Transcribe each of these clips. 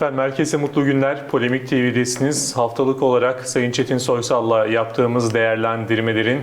Efendim herkese mutlu günler. Polemik TV'desiniz. Haftalık olarak Sayın Çetin Soysal'la yaptığımız değerlendirmelerin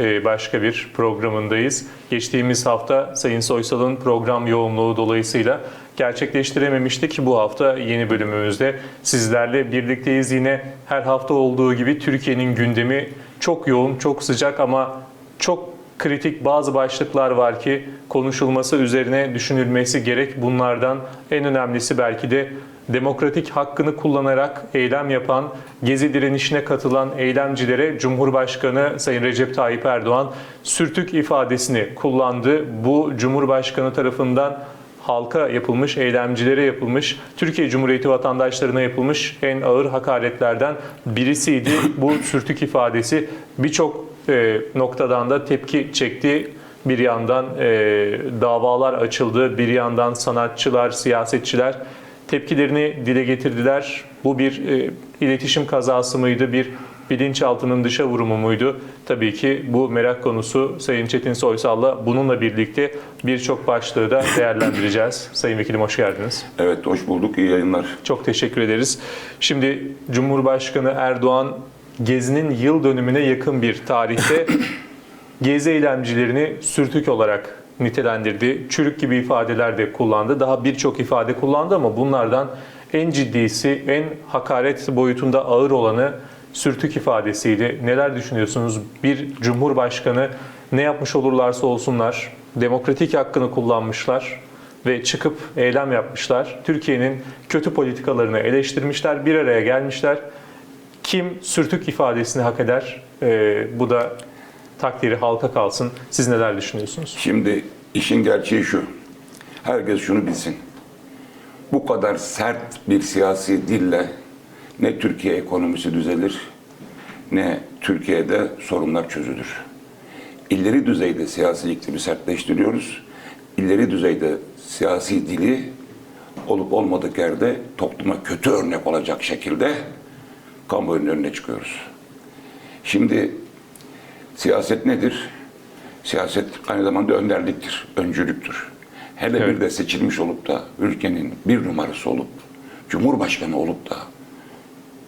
e, başka bir programındayız. Geçtiğimiz hafta Sayın Soysal'ın program yoğunluğu dolayısıyla gerçekleştirememiştik. Bu hafta yeni bölümümüzde sizlerle birlikteyiz. Yine her hafta olduğu gibi Türkiye'nin gündemi çok yoğun, çok sıcak ama çok kritik bazı başlıklar var ki konuşulması üzerine düşünülmesi gerek. Bunlardan en önemlisi belki de demokratik hakkını kullanarak eylem yapan, gezi direnişine katılan eylemcilere Cumhurbaşkanı Sayın Recep Tayyip Erdoğan sürtük ifadesini kullandı. Bu Cumhurbaşkanı tarafından halka yapılmış, eylemcilere yapılmış, Türkiye Cumhuriyeti vatandaşlarına yapılmış en ağır hakaretlerden birisiydi. Bu sürtük ifadesi birçok e, noktadan da tepki çekti. Bir yandan e, davalar açıldı, bir yandan sanatçılar, siyasetçiler tepkilerini dile getirdiler. Bu bir e, iletişim kazası mıydı, bir bilinçaltının dışa vurumu muydu? Tabii ki bu merak konusu Sayın Çetin Soysal'la bununla birlikte birçok başlığı da değerlendireceğiz. Sayın Vekilim hoş geldiniz. Evet, hoş bulduk. İyi yayınlar. Çok teşekkür ederiz. Şimdi Cumhurbaşkanı Erdoğan Gezi'nin yıl dönümüne yakın bir tarihte Gezi eylemcilerini sürtük olarak nitelendirdi. Çürük gibi ifadeler de kullandı. Daha birçok ifade kullandı ama bunlardan en ciddisi, en hakaret boyutunda ağır olanı sürtük ifadesiydi. Neler düşünüyorsunuz? Bir cumhurbaşkanı ne yapmış olurlarsa olsunlar demokratik hakkını kullanmışlar ve çıkıp eylem yapmışlar. Türkiye'nin kötü politikalarını eleştirmişler, bir araya gelmişler. Kim sürtük ifadesini hak eder? Ee, bu da takdiri halka kalsın. Siz neler düşünüyorsunuz? Şimdi işin gerçeği şu. Herkes şunu bilsin. Bu kadar sert bir siyasi dille ne Türkiye ekonomisi düzelir ne Türkiye'de sorunlar çözülür. İleri düzeyde siyasi iklimi sertleştiriyoruz. İleri düzeyde siyasi dili olup olmadık yerde topluma kötü örnek olacak şekilde kamuoyunun önüne çıkıyoruz. Şimdi siyaset nedir? Siyaset aynı zamanda önderliktir, öncülüktür. Hele Evet. bir de seçilmiş olup da ülkenin bir numarası olup, cumhurbaşkanı olup da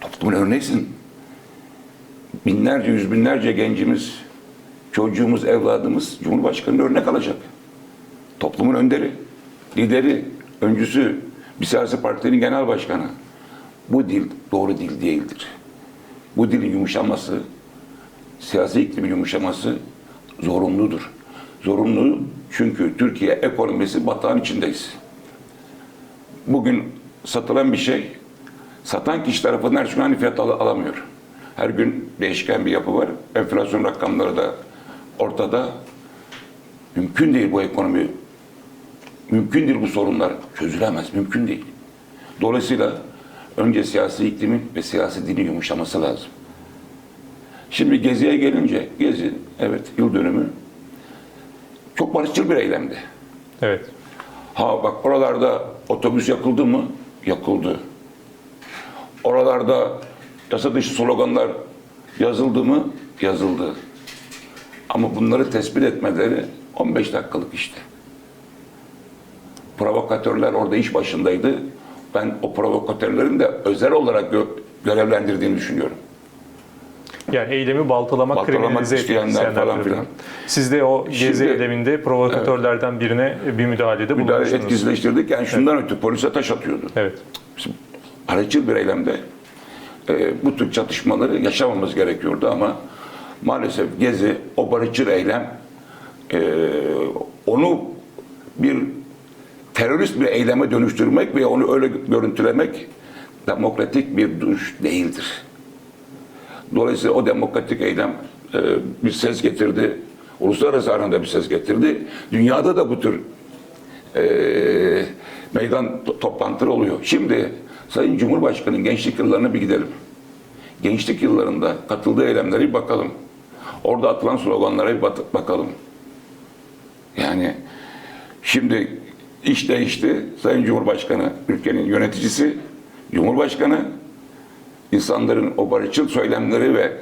toplumun örneğisin. Binlerce, yüz binlerce gencimiz, çocuğumuz, evladımız cumhurbaşkanının örnek alacak. Toplumun önderi, lideri, öncüsü, bir siyasi partinin genel başkanı. Bu dil doğru dil değildir. Bu dilin yumuşaması, siyasi iklimin yumuşaması zorunludur. Zorunlu çünkü Türkiye ekonomisi batağın içindeyiz. Bugün satılan bir şey, satan kişi tarafından her gün aynı fiyat al- alamıyor. Her gün değişken bir yapı var. Enflasyon rakamları da ortada. Mümkün değil bu ekonomi, mümkün değil bu sorunlar çözülemez, mümkün değil. Dolayısıyla önce siyasi iklimin ve siyasi dilin yumuşaması lazım. Şimdi Gezi'ye gelince, Gezi, evet yıl dönümü çok barışçıl bir eylemdi. Evet. Ha bak oralarda otobüs yakıldı mı? Yakıldı. Oralarda yasa dışı sloganlar yazıldı mı? Yazıldı. Ama bunları tespit etmeleri 15 dakikalık işte. Provokatörler orada iş başındaydı. Ben o provokatörlerin de özel olarak gö- görevlendirdiğini düşünüyorum. Yani eylemi baltalamak, Baltalamak kriminalize isteyenler falan filan. Siz de o gezi Şimdi- eyleminde provokatörlerden birine bir müdahalede Müdahale bulunmuştunuz. etkisizleştirdik. Yani şundan ötürü polise taş atıyordu. Evet. Şimdi aracıl bir eylemde e, bu tür çatışmaları yaşamamız gerekiyordu ama maalesef Gezi o barışçıl eylem e, onu bir terörist bir eyleme dönüştürmek ve onu öyle görüntülemek demokratik bir duruş değildir. Dolayısıyla o demokratik eylem e, bir ses getirdi. Uluslararası aranda bir ses getirdi. Dünyada da bu tür e, meydan to- toplantıları oluyor. Şimdi Sayın Cumhurbaşkanı'nın gençlik yıllarına bir gidelim. Gençlik yıllarında katıldığı eylemlere bir bakalım. Orada atılan sloganlara bir bakalım. Yani şimdi iş değişti. Sayın Cumhurbaşkanı ülkenin yöneticisi, Cumhurbaşkanı insanların o barışçıl söylemleri ve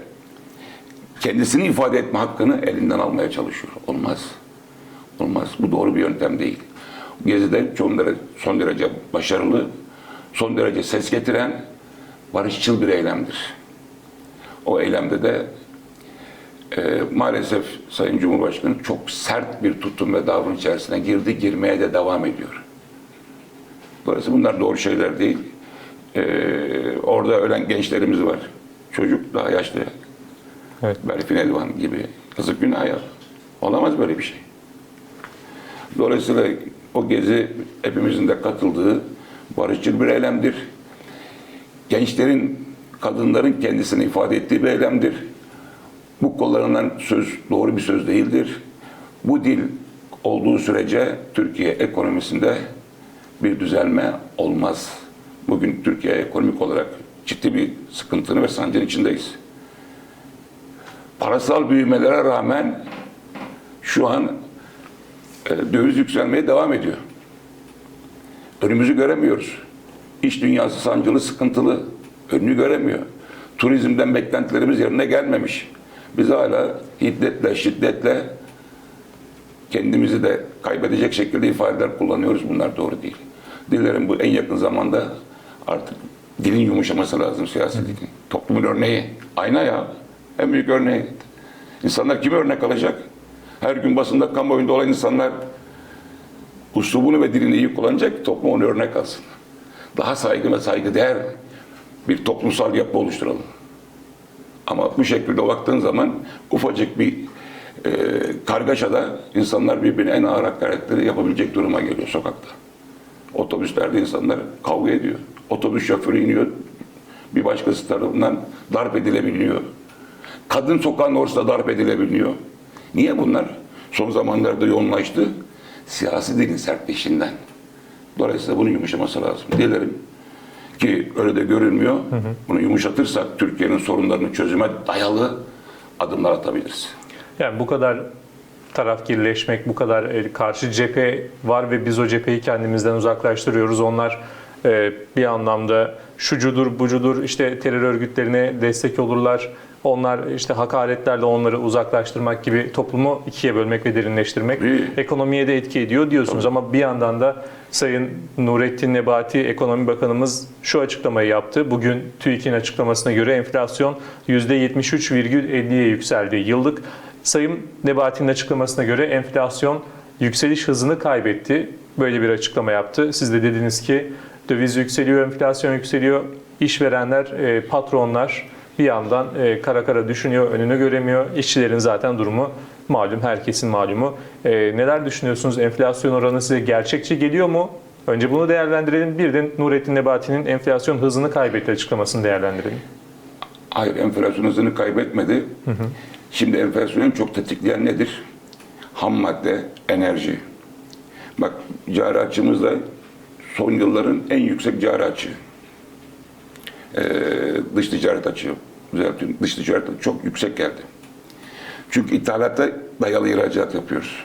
kendisini ifade etme hakkını elinden almaya çalışıyor. Olmaz. Olmaz. Bu doğru bir yöntem değil. Gezi'de son derece, son derece başarılı son derece ses getiren barışçıl bir eylemdir. O eylemde de e, maalesef Sayın Cumhurbaşkanı çok sert bir tutum ve davranış içerisine girdi, girmeye de devam ediyor. Dolayısıyla bunlar doğru şeyler değil. E, orada ölen gençlerimiz var. Çocuk daha yaşlı. Evet. Berfin Elvan gibi. Yazık günah ya. Olamaz böyle bir şey. Dolayısıyla o gezi hepimizin de katıldığı barışçıl bir eylemdir. Gençlerin, kadınların kendisini ifade ettiği bir eylemdir. Bu kullanılan söz doğru bir söz değildir. Bu dil olduğu sürece Türkiye ekonomisinde bir düzelme olmaz. Bugün Türkiye ekonomik olarak ciddi bir sıkıntının ve sancının içindeyiz. Parasal büyümelere rağmen şu an e, döviz yükselmeye devam ediyor. Önümüzü göremiyoruz. İş dünyası sancılı, sıkıntılı. Önünü göremiyor. Turizmden beklentilerimiz yerine gelmemiş. Biz hala hiddetle, şiddetle kendimizi de kaybedecek şekilde ifadeler kullanıyoruz. Bunlar doğru değil. Dilerim bu en yakın zamanda artık dilin yumuşaması lazım siyasi dilin. Toplumun örneği. Ayna ya. En büyük örneği. İnsanlar kim örnek alacak? Her gün basında kamuoyunda olan insanlar uslubunu ve dilini iyi kullanacak toplum onu örnek alsın. Daha saygın ve saygıdeğer bir toplumsal yapı oluşturalım. Ama bu şekilde baktığın zaman ufacık bir e, kargaşada insanlar birbirine en ağır hakaretleri yapabilecek duruma geliyor sokakta. Otobüslerde insanlar kavga ediyor. Otobüs şoförü iniyor, bir başkası tarafından darp edilebiliyor. Kadın sokağın ortasında darp edilebiliyor. Niye bunlar? Son zamanlarda yoğunlaştı. Siyasi dilin sertleşinden. Dolayısıyla bunun yumuşaması lazım. Dilerim ki öyle de görülmüyor. Bunu yumuşatırsak Türkiye'nin sorunlarını çözüme dayalı adımlar atabiliriz. Yani bu kadar tarafgirleşmek, bu kadar e, karşı cephe var ve biz o cepheyi kendimizden uzaklaştırıyoruz. Onlar bir anlamda şucudur, bucudur, işte terör örgütlerine destek olurlar. Onlar işte hakaretlerle onları uzaklaştırmak gibi toplumu ikiye bölmek ve derinleştirmek ekonomiye de etki ediyor diyorsunuz. Ama bir yandan da Sayın Nurettin Nebati Ekonomi Bakanımız şu açıklamayı yaptı. Bugün TÜİK'in açıklamasına göre enflasyon %73,50'ye yükseldi. Yıllık Sayın Nebati'nin açıklamasına göre enflasyon yükseliş hızını kaybetti. Böyle bir açıklama yaptı. Siz de dediniz ki döviz yükseliyor, enflasyon yükseliyor. İşverenler, e, patronlar bir yandan e, kara kara düşünüyor, önünü göremiyor. İşçilerin zaten durumu malum, herkesin malumu. E, neler düşünüyorsunuz? Enflasyon oranı size gerçekçi geliyor mu? Önce bunu değerlendirelim. Bir de Nurettin Nebati'nin enflasyon hızını kaybetti açıklamasını değerlendirelim. Hayır enflasyon hızını kaybetmedi. Şimdi enflasyonu en çok tetikleyen nedir? Ham madde, enerji. Bak cari açımız da son yılların en yüksek cari açığı. Ee, dış ticaret açığı. Düzeltiyorum. Dış ticaret çok yüksek geldi. Çünkü ithalata dayalı ihracat yapıyoruz.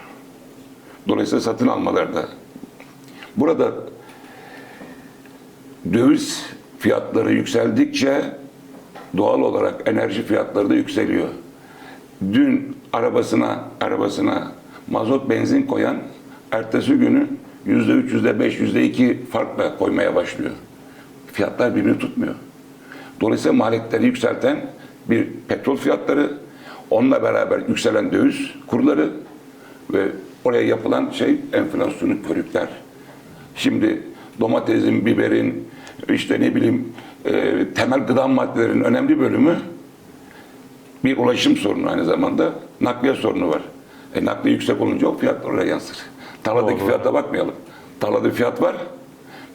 Dolayısıyla satın almalarda. Burada döviz fiyatları yükseldikçe doğal olarak enerji fiyatları da yükseliyor. Dün arabasına arabasına mazot benzin koyan ertesi günü yüzde üç, yüzde beş, yüzde iki farkla koymaya başlıyor. Fiyatlar birbirini tutmuyor. Dolayısıyla maliyetleri yükselten bir petrol fiyatları, onunla beraber yükselen döviz kurları ve oraya yapılan şey enflasyonu körükler. Şimdi domatesin, biberin, işte ne bileyim e, temel gıda maddelerin önemli bölümü bir ulaşım sorunu aynı zamanda nakliye sorunu var. E, nakliye yüksek olunca o fiyat oraya yansır. Tarladaki fiyata bakmayalım. Tarlada bir fiyat var.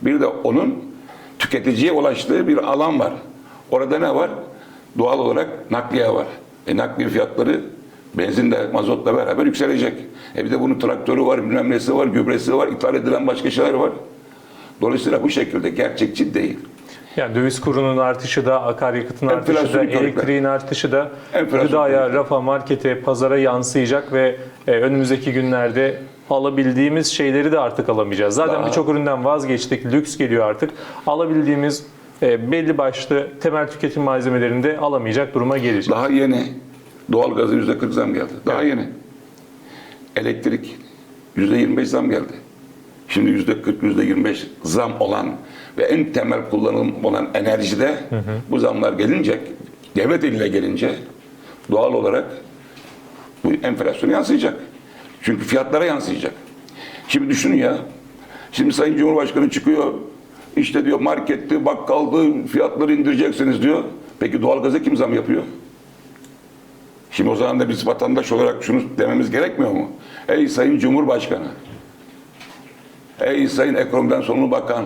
Bir de onun tüketiciye ulaştığı bir alan var. Orada ne var? Doğal olarak nakliye var. E, nakliye fiyatları benzinle, mazotla beraber yükselecek. E bir de bunun traktörü var, bilmem nesi var, gübresi var, ithal edilen başka şeyler var. Dolayısıyla bu şekilde gerçekçi değil. Yani döviz kurunun artışı da, akaryakıtın artışı da, elektriğin artışı da gıdaya, rafa, markete, pazara yansıyacak ve e, önümüzdeki günlerde alabildiğimiz şeyleri de artık alamayacağız. Zaten birçok üründen vazgeçtik, lüks geliyor artık. Alabildiğimiz e, belli başlı temel tüketim malzemelerini de alamayacak duruma gelecek. Daha yeni doğalgaza yüzde 40 zam geldi. Daha Evet. yeni. Elektrik yüzde 25 zam geldi. Şimdi yüzde 40, yüzde 25 zam olan ve en temel kullanım olan enerjide bu zamlar gelince, devlet eliyle gelince doğal olarak bu enflasyona yansıyacak. Çünkü fiyatlara yansıyacak. Şimdi düşünün ya, şimdi Sayın Cumhurbaşkanı çıkıyor, işte diyor markette, bakkalda fiyatları indireceksiniz diyor. Peki doğalgaza kim zam yapıyor? Şimdi o zaman da biz vatandaş olarak şunu dememiz gerekmiyor mu? Ey Sayın Cumhurbaşkanı, ey Sayın Ekonomiden Sorumlu Bakan,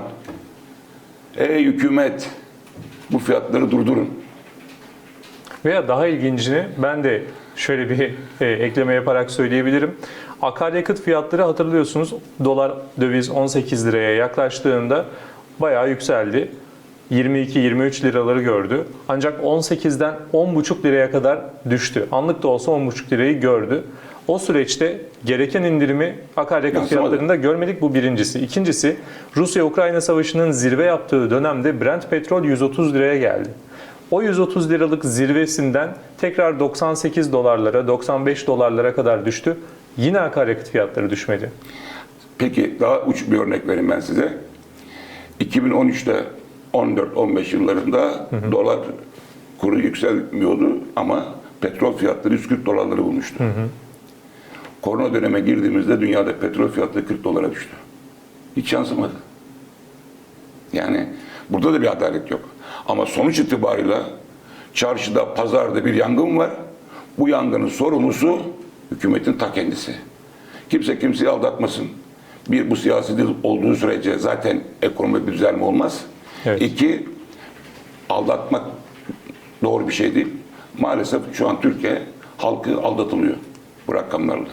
ey hükümet, bu fiyatları durdurun. Veya daha ilgincini ben de şöyle bir e, ekleme yaparak söyleyebilirim. Akaryakıt fiyatları hatırlıyorsunuz dolar döviz 18 liraya yaklaştığında bayağı yükseldi. 22-23 liraları gördü. Ancak 18'den 10,5 liraya kadar düştü. Anlık da olsa 10,5 lirayı gördü. O süreçte gereken indirimi akaryakıt fiyatlarında görmedik bu birincisi. İkincisi Rusya-Ukrayna savaşının zirve yaptığı dönemde Brent petrol 130 liraya geldi. O 130 liralık zirvesinden tekrar 98 dolarlara, 95 dolarlara kadar düştü. Yine akaryakıt fiyatları düşmedi. Peki daha uç bir örnek vereyim ben size. 2013'te 14-15 yıllarında dolar kuru yükselmiyordu ama petrol fiyatları 140 dolarları bulmuştu. Korona döneme girdiğimizde dünyada petrol fiyatları 40 dolara düştü. Hiç yansımadı. Yani burada da bir adalet yok. Ama sonuç itibarıyla çarşıda, pazarda bir yangın var. Bu yangının sorumlusu hükümetin ta kendisi. Kimse kimseyi aldatmasın. Bir, bu siyasi dil olduğu sürece zaten ekonomik bir düzelme olmaz. Evet. İki, aldatmak doğru bir şey değil. Maalesef şu an Türkiye halkı aldatılıyor bu rakamlarla.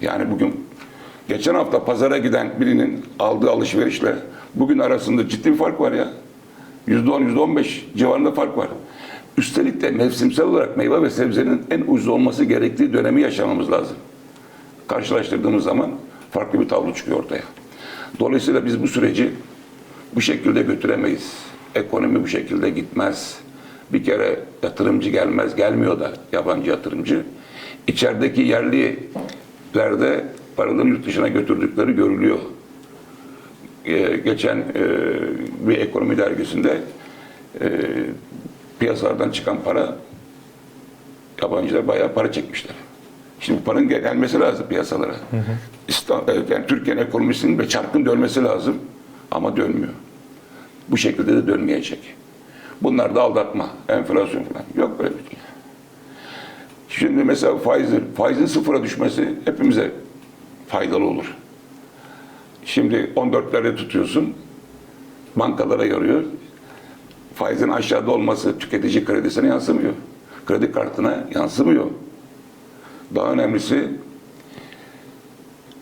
Yani bugün geçen hafta pazara giden birinin aldığı alışverişle bugün arasında ciddi bir fark var ya. %10, %15 civarında fark var. Üstelik de mevsimsel olarak meyve ve sebzenin en ucuz olması gerektiği dönemi yaşamamız lazım. Karşılaştırdığımız zaman farklı bir tablo çıkıyor ortaya. Dolayısıyla biz bu süreci bu şekilde götüremeyiz. Ekonomi bu şekilde gitmez. Bir kere yatırımcı gelmez, gelmiyor da yabancı yatırımcı. İçerideki yerlilerde paralarını yurt dışına götürdükleri görülüyor. Ee, geçen e, bir ekonomi dergisinde e, piyasalardan çıkan para yabancılar bayağı para çekmişler. Şimdi bu paranın gel- gelmesi lazım piyasalara. İsta- e, Yani Türkiye'nin ekonomisinin ve çarkın dönmesi lazım ama dönmüyor. Bu şekilde de dönmeyecek. Bunlar da aldatma, enflasyon falan. Yok böyle bir şey. Şimdi mesela faizin, faizin sıfıra düşmesi hepimize faydalı olur. Şimdi 14'lerde tutuyorsun, bankalara yarıyor. Faizin aşağıda olması tüketici kredisine yansımıyor. Kredi kartına yansımıyor. Daha önemlisi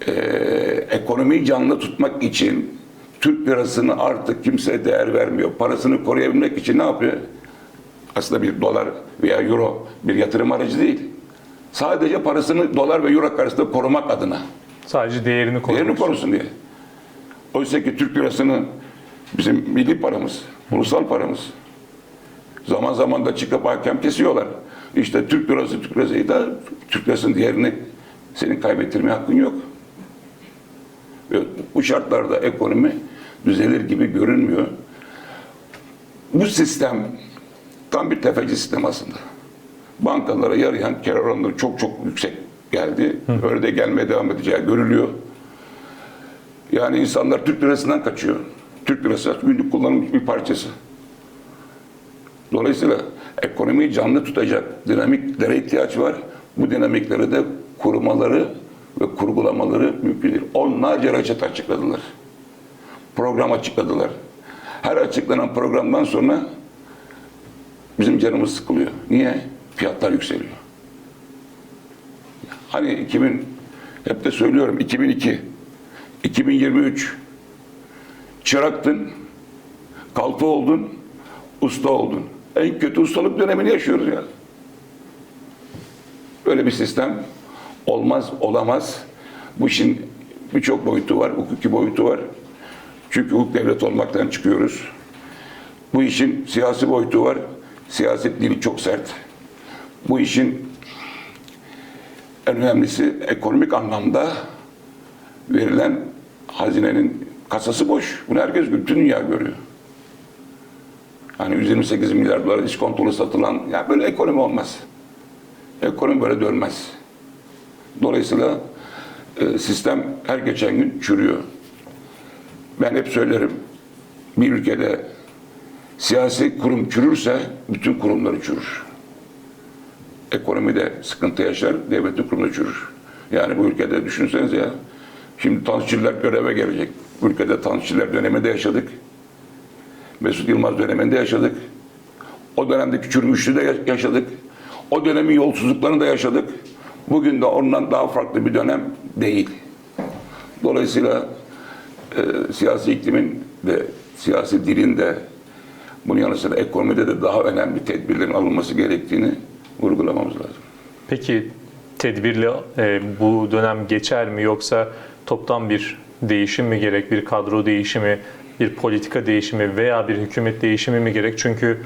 eee, ekonomiyi canlı tutmak için Türk lirasını artık kimse değer vermiyor. Parasını koruyabilmek için ne yapıyor? Aslında bir dolar veya euro bir yatırım aracı değil. Sadece parasını dolar ve euro karşısında korumak adına. Sadece değerini korumak Değerini korusun diye. Oysa ki Türk lirasını bizim milli paramız, ulusal paramız. Zaman zaman da çıkıp hakem kesiyorlar. İşte Türk lirası, Türk lirası da Türk lirasının değerini senin kaybettirme hakkın yok. Bu şartlarda ekonomi düzelir gibi görünmüyor. Bu sistem tam bir tefeci sistem aslında. Bankalara yarayan kar oranları çok çok yüksek geldi. Öyle de gelmeye devam edeceği görülüyor. Yani insanlar Türk lirasından kaçıyor. Türk lirası günlük kullanım bir parçası. Dolayısıyla ekonomiyi canlı tutacak dinamiklere ihtiyaç var. Bu dinamikleri de kurmaları ve kurgulamaları mümkün değil. Onlarca reçet açıkladılar. Program açıkladılar. Her açıklanan programdan sonra bizim canımız sıkılıyor. Niye? Fiyatlar yükseliyor. Hani 2000 hep de söylüyorum 2002 2023 çıraktın kalfa oldun usta oldun. En kötü ustalık dönemini yaşıyoruz ya. Böyle bir sistem olmaz, olamaz. Bu işin birçok boyutu var, hukuki boyutu var. Çünkü hukuk devlet olmaktan çıkıyoruz. Bu işin siyasi boyutu var. Siyaset dili çok sert. Bu işin en önemlisi ekonomik anlamda verilen hazinenin Kasası boş. Bunu herkes görüyor. Bütün dünya görüyor. Hani 128 milyar dolar iskontolu satılan, ya böyle ekonomi olmaz. Ekonomi böyle dönmez. Dolayısıyla e, sistem her geçen gün çürüyor. Ben hep söylerim, bir ülkede siyasi kurum çürürse bütün kurumları çürür. Ekonomide sıkıntı yaşar, devletin kurumu çürür. Yani bu ülkede düşünsenize ya, şimdi Tansiçiller göreve gelecek. Ülkede Tansiçiller döneminde yaşadık. Mesut Yılmaz döneminde yaşadık. O dönemdeki çürümüşlüğü de yaşadık. O dönemin yolsuzluklarını da yaşadık. Bugün de ondan daha farklı bir dönem değil. Dolayısıyla e, siyasi iklimin ve siyasi dilin de bunun yanı sıra ekonomide de daha önemli tedbirlerin alınması gerektiğini vurgulamamız lazım. Peki tedbirle e, bu dönem geçer mi yoksa toptan bir değişim mi gerek, bir kadro değişimi, bir politika değişimi veya bir hükümet değişimi mi gerek? Çünkü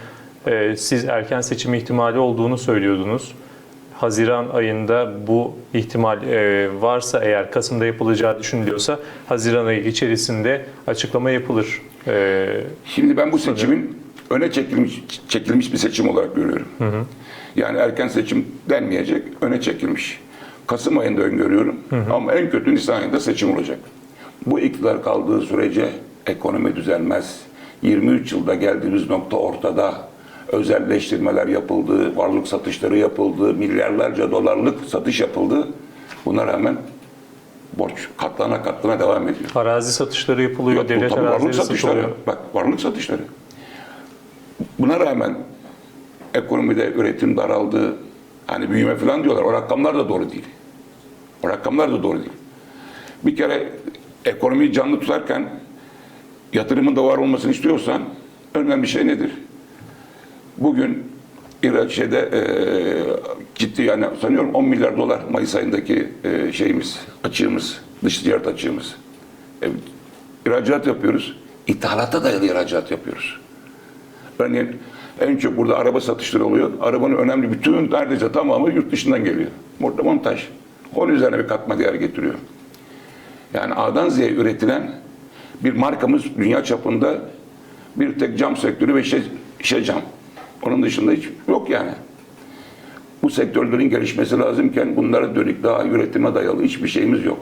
e, siz erken seçim ihtimali olduğunu söylüyordunuz. Haziran ayında bu ihtimal e, varsa eğer Kasım'da yapılacağı düşünülüyorsa Haziran ayı içerisinde açıklama yapılır. E, Şimdi ben bu seçimin öne çekilmiş, çekilmiş bir seçim olarak görüyorum. Yani erken seçim denmeyecek, öne çekilmiş. Kasım ayında öngörüyorum ama en kötü Nisan ayında seçim olacak. Bu iktidar kaldığı sürece ekonomi düzelmez. 23 yılda geldiğimiz nokta ortada. Özelleştirmeler yapıldı, varlık satışları yapıldı, milyarlarca dolarlık satış yapıldı. Buna rağmen borç katlana katlana devam ediyor. arazi satışları yapılıyor, Yok, devlet tabii varlık arazileri satışları. satılıyor. Bak varlık satışları. Buna rağmen ekonomide üretim daraldı. Hani büyüme falan diyorlar. O rakamlar da doğru değil. O rakamlar da doğru değil. Bir kere ekonomiyi canlı tutarken yatırımın da var olmasını istiyorsan önemli bir şey nedir? Bugün ihraç şeyde e, ciddi yani sanıyorum 10 milyar dolar Mayıs ayındaki e, şeyimiz, açığımız, dış ticaret açığımız. Evet, ihracat yapıyoruz. İthalata dayalı ihracat yapıyoruz. Örneğin en çok burada araba satışları oluyor. Arabanın önemli bütün neredeyse tamamı yurt dışından geliyor. Montaj. Onun üzerine bir katma değer getiriyor. Yani A'dan Z'ye üretilen bir markamız dünya çapında bir tek cam sektörü ve şişe, cam. Onun dışında hiç yok yani. Bu sektörlerin gelişmesi lazımken bunlara dönük daha üretime dayalı hiçbir şeyimiz yok.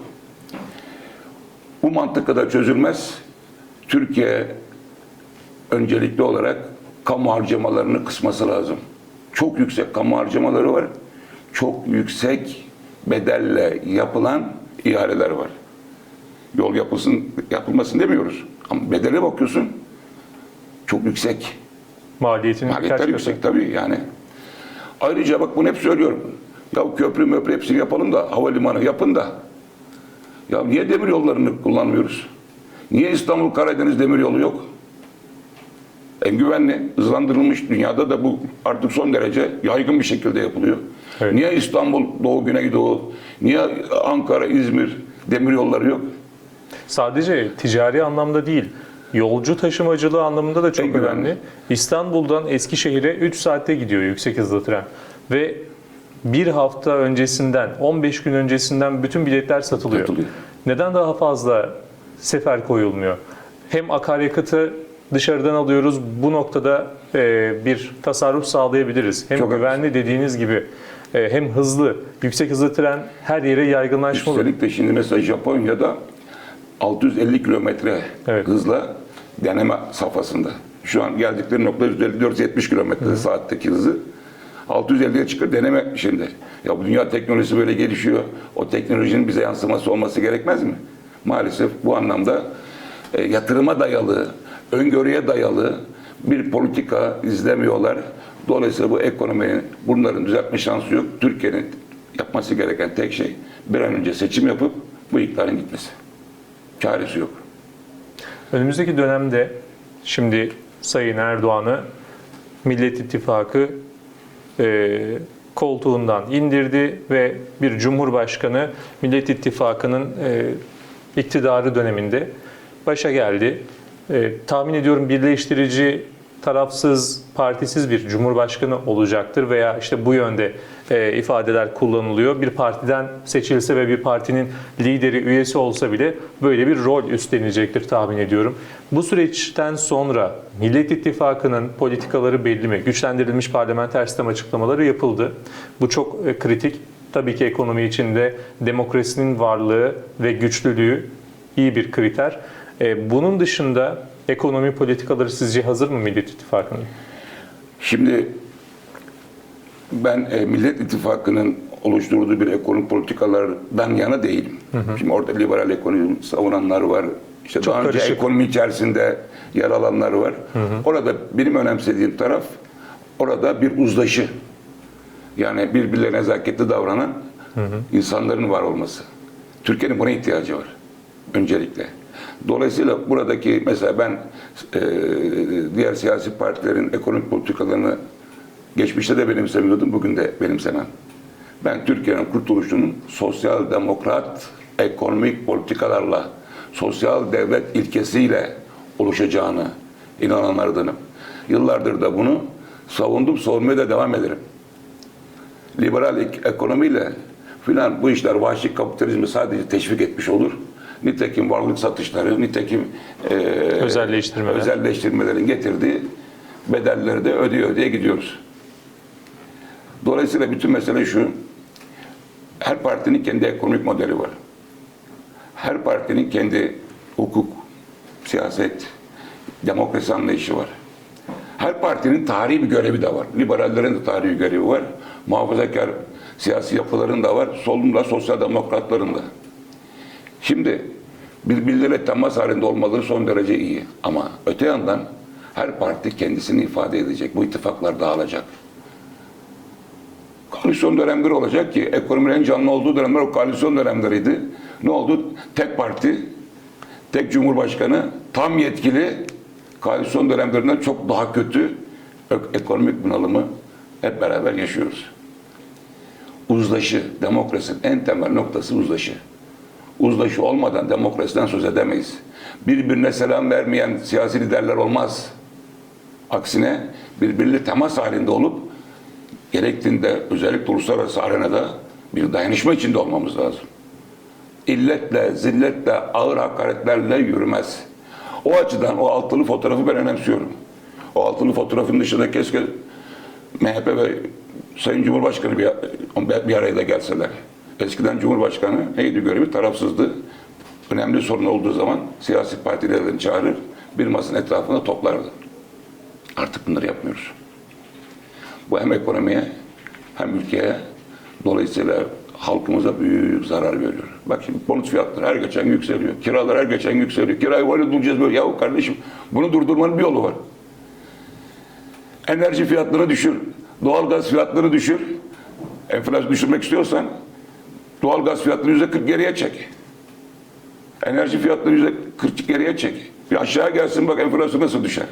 Bu mantık kadar çözülmez. Türkiye öncelikli olarak kamu harcamalarını kısması lazım. Çok yüksek kamu harcamaları var. Çok yüksek bedelle yapılan ihaleler var. Yol yapılsın, yapılmasın demiyoruz. Ama bedele bakıyorsun çok yüksek. Maliyetinin Maliyetler kaç katı? yüksek tabii yani. Ayrıca bak bunu hep söylüyorum. Ya köprü möprü hepsini yapalım da havalimanı yapın da. Ya niye demir yollarını kullanmıyoruz? Niye İstanbul Karadeniz demir yolu yok? En güvenli, hızlandırılmış dünyada da bu artık son derece yaygın bir şekilde yapılıyor. Evet. Niye İstanbul, Doğu, Güneydoğu, niye Ankara, İzmir demir yolları yok? Sadece ticari anlamda değil, yolcu taşımacılığı anlamında da çok En güvenli. önemli. İstanbul'dan Eskişehir'e 3 saatte gidiyor yüksek hızlı tren. Ve bir hafta öncesinden, 15 gün öncesinden bütün biletler satılıyor. Satılıyor. Neden daha fazla sefer koyulmuyor? Hem akaryakıtı dışarıdan alıyoruz. Bu noktada e, bir tasarruf sağlayabiliriz. Hem Çok güvenli dediğiniz gibi e, hem hızlı, yüksek hızlı tren her yere yaygınlaşmalı. Üstelik de şimdi mesela Japonya'da 650 kilometre Evet. hızla deneme safhasında. Şu an geldikleri nokta 154-70 kilometre saatteki hızı. 650'ye çıkır deneme şimdi. Ya bu dünya teknolojisi böyle gelişiyor. O teknolojinin bize yansıması olması gerekmez mi? Maalesef bu anlamda e, yatırıma dayalı, öngörüye dayalı bir politika izlemiyorlar. Dolayısıyla bu ekonomiyi bunların düzeltme şansı yok. Türkiye'nin yapması gereken tek şey bir an önce seçim yapıp bu iktidarın gitmesi. Çaresi yok. Önümüzdeki dönemde şimdi Sayın Erdoğan'ı Millet İttifakı e, koltuğundan indirdi ve bir Cumhurbaşkanı Millet İttifakı'nın e, iktidarı döneminde başa geldi. E, tahmin ediyorum birleştirici tarafsız, partisiz bir cumhurbaşkanı olacaktır veya işte bu yönde e, ifadeler kullanılıyor. Bir partiden seçilse ve bir partinin lideri, üyesi olsa bile böyle bir rol üstlenecektir tahmin ediyorum. Bu süreçten sonra Millet İttifakı'nın politikaları belli mi? Güçlendirilmiş parlamenter sistem açıklamaları yapıldı. Bu çok e, kritik. Tabii ki ekonomi içinde demokrasinin varlığı ve güçlülüğü iyi bir kriter. E, Bunun dışında ekonomi politikaları sizce hazır mı Millet İttifakı'nın? Şimdi ben e, Millet İttifakı'nın oluşturduğu bir ekonomi politikalardan yana değilim. Şimdi orada liberal ekonomi savunanlar var. İşte Çok daha önce karışık. ekonomi içerisinde yer alanlar var. Orada benim önemsediğim taraf orada bir uzlaşı. Yani birbirlerine nezaketli davranan insanların var olması. Türkiye'nin buna ihtiyacı var öncelikle. Dolayısıyla buradaki mesela ben e, diğer siyasi partilerin ekonomik politikalarını geçmişte de benimsemiyordum, bugün de benimsemem. Ben Türkiye'nin kurtuluşunun sosyal demokrat ekonomik politikalarla, sosyal devlet ilkesiyle oluşacağını inananlardanım. Yıllardır da bunu savundum, savunmaya da devam ederim liberal ek- ekonomiyle filan bu işler vahşi kapitalizmi sadece teşvik etmiş olur. Nitekim varlık satışları, nitekim e, Özelleştirmeler. özelleştirmelerin getirdiği bedelleri de ödeye ödeye gidiyoruz. Dolayısıyla bütün mesele şu, her partinin kendi ekonomik modeli var. Her partinin kendi hukuk, siyaset, demokrasi anlayışı var. Her partinin tarihi bir görevi de var. Liberallerin de tarihi bir görevi var. Muhafazakar siyasi yapıların da var. Solunda sosyal demokratların da. Şimdi birbirleriyle temas halinde olmaları son derece iyi. Ama öte yandan her parti kendisini ifade edecek. Bu ittifaklar dağılacak. Koalisyon dönemleri olacak ki ekonominin en canlı olduğu dönemler o koalisyon dönemleriydi. Ne oldu? Tek parti, tek cumhurbaşkanı, tam yetkili koalisyon dönemlerinden çok daha kötü ekonomik bunalımı hep beraber yaşıyoruz. Uzlaşı, demokrasinin en temel noktası uzlaşı. Uzlaşı olmadan demokrasiden söz edemeyiz. Birbirine selam vermeyen siyasi liderler olmaz. Aksine birbiriyle temas halinde olup gerektiğinde özellikle uluslararası arenada bir dayanışma içinde olmamız lazım. İlletle, zilletle, ağır hakaretlerle yürümez. O açıdan o altılı fotoğrafı ben önemsiyorum. O altılı fotoğrafın dışında keşke MHP ve Sayın Cumhurbaşkanı bir, bir araya da gelseler. Eskiden Cumhurbaşkanı neydi görevi? Tarafsızdı. Önemli sorun olduğu zaman siyasi partilerden çağırır, bir masanın etrafında toplardı. Artık bunları yapmıyoruz. Bu hem ekonomiye hem ülkeye dolayısıyla halkımıza büyük zarar veriyor. Bak şimdi konut fiyatları her geçen yükseliyor. Kiralar her geçen yükseliyor. Kirayı böyle duracağız böyle. Yahu kardeşim bunu durdurmanın bir yolu var. Enerji fiyatlarını düşür. Doğalgaz fiyatlarını düşür. Enflasyon düşürmek istiyorsan doğalgaz fiyatlarını yüzde 40 geriye çek. Enerji fiyatlarını yüzde 40 geriye çek. Bir aşağı gelsin bak enflasyon nasıl düşer.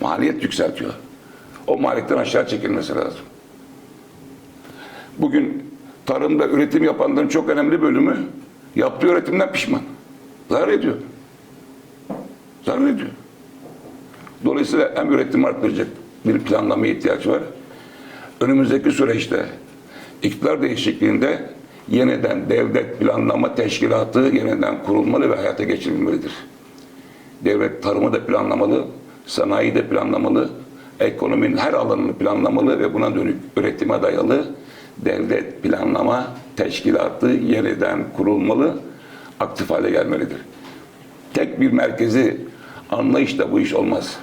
Maliyet yükseltiyor. O maliyetten aşağı çekilmesi lazım. Bugün tarımda üretim yapanların çok önemli bölümü yaptığı üretimden pişman. Zarar ediyor. Zarar ediyor. Dolayısıyla hem üretim arttıracak bir planlamaya ihtiyaç var. Önümüzdeki süreçte iktidar değişikliğinde yeniden devlet planlama teşkilatı yeniden kurulmalı ve hayata geçirilmelidir. Devlet tarımı da planlamalı, sanayi de planlamalı, ekonominin her alanını planlamalı ve buna dönük üretime dayalı devlet planlama teşkilatı yeniden kurulmalı, aktif hale gelmelidir. Tek bir merkezi anlayışla bu iş olmaz.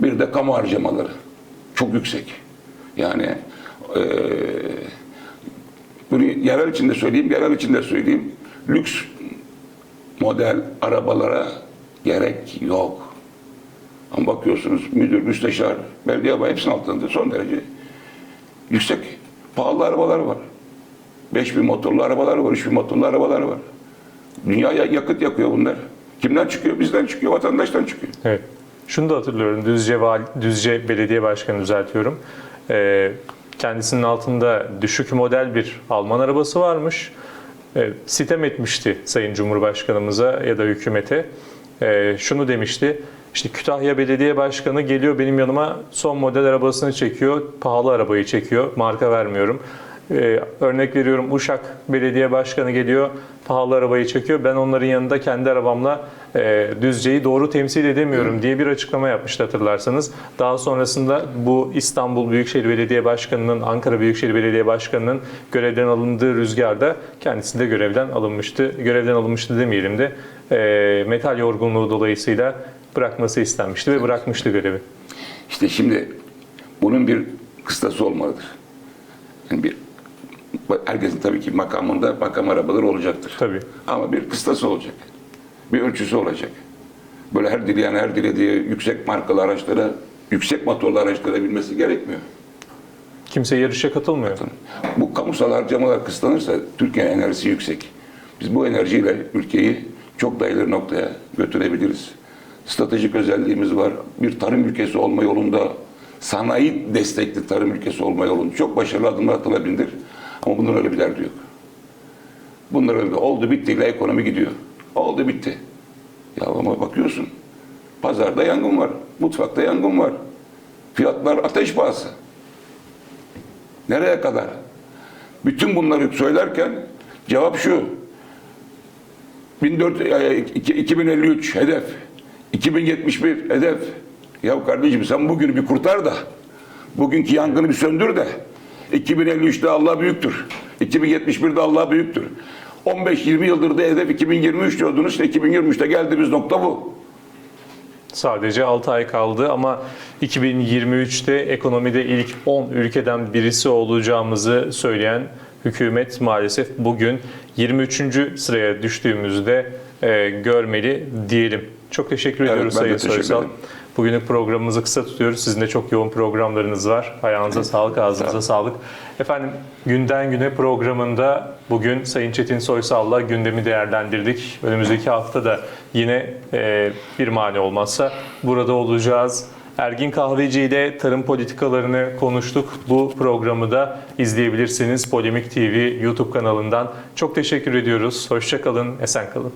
Bir de kamu harcamaları çok yüksek. Yani eee bunu yerel içinde söyleyeyim, yerel içinde söyleyeyim. Lüks model arabalara gerek yok. Ama bakıyorsunuz müdür, müsteşar, belediye bayi hepsinin altında son derece yüksek, pahalı arabalar var. 5000 motorlu arabalar var, 3000 motorlu arabalar var. Dünyaya yakıt yakıyor bunlar. Kimden çıkıyor? Bizden çıkıyor, vatandaştan çıkıyor. Evet. Şunu da hatırlıyorum. Düzce, Vali, Düzce Belediye Başkanı düzeltiyorum. Ee, kendisinin altında düşük model bir Alman arabası varmış. Ee, sitem etmişti Sayın Cumhurbaşkanımıza ya da hükümete. Ee, şunu demişti. İşte Kütahya Belediye Başkanı geliyor benim yanıma son model arabasını çekiyor, pahalı arabayı çekiyor, marka vermiyorum. Ee, örnek veriyorum Uşak Belediye Başkanı geliyor, pahalı arabayı çekiyor. Ben onların yanında kendi arabamla e, Düzce'yi doğru temsil edemiyorum diye bir açıklama yapmıştı hatırlarsanız. Daha sonrasında bu İstanbul Büyükşehir Belediye Başkanı'nın, Ankara Büyükşehir Belediye Başkanı'nın görevden alındığı rüzgarda kendisi de görevden alınmıştı. Görevden alınmıştı demeyelim de e, metal yorgunluğu dolayısıyla bırakması istenmişti ve bırakmıştı görevi. İşte şimdi bunun bir kıstası olmalıdır. Yani bir herkesin tabii ki makamında makam arabaları olacaktır. Tabii. Ama bir kıstası olacak. Bir ölçüsü olacak. Böyle her dileyen her dilediği yüksek markalı araçlara, yüksek motorlu araçlara binmesi gerekmiyor. Kimse yarışa katılmıyor. Bu kamusal harcamalar kısıtlanırsa Türkiye enerjisi yüksek. Biz bu enerjiyle ülkeyi çok daha ileri noktaya götürebiliriz. Stratejik özelliğimiz var. Bir tarım ülkesi olma yolunda, sanayi destekli tarım ülkesi olma yolunda çok başarılı adımlar atılabilir. Ama bunların öyle bir derdi yok. Bunlar öyle oldu bittiyle ekonomi gidiyor. Oldu bitti. Ya ama bakıyorsun pazarda yangın var, mutfakta yangın var. Fiyatlar ateş pahası. Nereye kadar? Bütün bunları söylerken cevap şu. 1400 e, iki- 2053 hedef. 2071 hedef. Ya kardeşim sen bugünü bir kurtar da bugünkü yangını bir söndür de 2053'te Allah büyüktür. 2071'de Allah büyüktür. 15-20 yıldır da hedef 2023 diyordunuz. İşte 2023'te geldiğimiz nokta bu. Sadece 6 ay kaldı ama 2023'te ekonomide ilk 10 ülkeden birisi olacağımızı söyleyen hükümet maalesef bugün 23. sıraya düştüğümüzde e, görmeli diyelim. Çok teşekkür Evet, ediyoruz Sayın Soysal. Bugünlük programımızı kısa tutuyoruz. Sizin de çok yoğun programlarınız var. Ayağınıza sağlık, ağzınıza sağlık. Efendim günden güne programında bugün Sayın Çetin Soysal'la gündemi değerlendirdik. Önümüzdeki hafta da yine e, bir mani olmazsa burada olacağız. Ergin Kahveci ile tarım politikalarını konuştuk. Bu programı da izleyebilirsiniz Polemik TV YouTube kanalından. Çok teşekkür ediyoruz. Hoşçakalın, esen kalın.